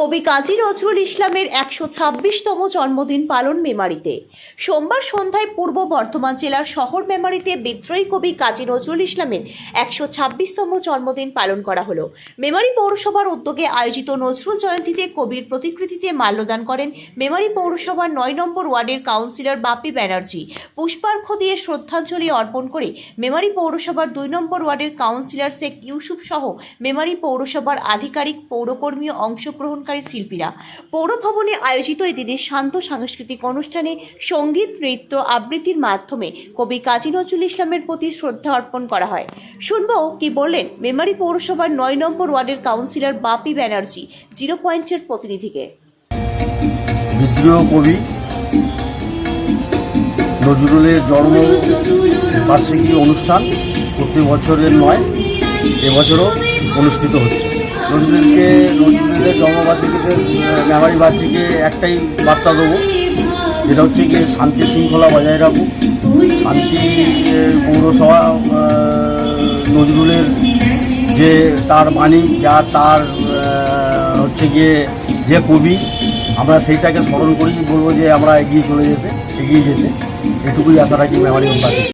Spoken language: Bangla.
কবি কাজী নজরুল ইসলামের একশো ছাব্বিশতম জন্মদিন পালন মেমারিতে। সোমবার সন্ধ্যায় পূর্ব বর্ধমান জেলার শহর মেমারিতে বিদ্রোহী কবি কাজী নজরুল ইসলামের একশো ছাব্বিশতম জন্মদিন পালন করা হলো। মেমারি পৌরসভার উদ্যোগে আয়োজিত নজরুল জয়ন্তীতে কবির প্রতিকৃতিতে মাল্যদান করেন মেমারি পৌরসভার নয় নম্বর ওয়ার্ডের কাউন্সিলর বাপি ব্যানার্জি। পুষ্পার্ঘ দিয়ে শ্রদ্ধাঞ্জলি অর্পণ করে মেমারি পৌরসভার দুই নম্বর ওয়ার্ডের কাউন্সিলর শেখ ইউসুফ সহ মেমারি পৌরসভার আধিকারিক, পৌরকর্মী ও অংশগ্রহণকারী শিল্পীরা। পৌর ভবনে আয়োজিত এদিনে শান্ত সাংস্কৃতিক অনুষ্ঠানে সংগীত, নৃত্য আবৃত্তির মাধ্যমে কবি কাজী নজরুল ইসলামের প্রতি শ্রদ্ধা অর্পণ করা হয়। শুনব কি বললেন মেমারি পৌরসভার নয় নম্বর ওয়ার্ডের কাউন্সিলর বাপি ব্যানার্জি, জিরো পয়েন্টের প্রতিনিধিকে। বিদ্রোহ কবি নজরুলের জন্ম বার্ষিকী অনুষ্ঠান প্রতি বছরের নয়, এবছরও অনুষ্ঠিত হচ্ছে। নজরুলকে জন্মবার্ষিকীতে মেমারি বার্ষিকী একটাই বার্তা দেবো। যেটা হচ্ছে গিয়ে শান্তি শৃঙ্খলা বজায় রাখুক। শান্তি পৌরসভা নজরুলের যে তার বাণী, যা তার হচ্ছে গিয়ে যে কবি, আমরা সেইটাকে স্মরণ করেই বলব যে আমরা এগিয়ে চলে যেতে, এগিয়ে যেতে। এটুকুই আশা রাখি মেমারি বাসী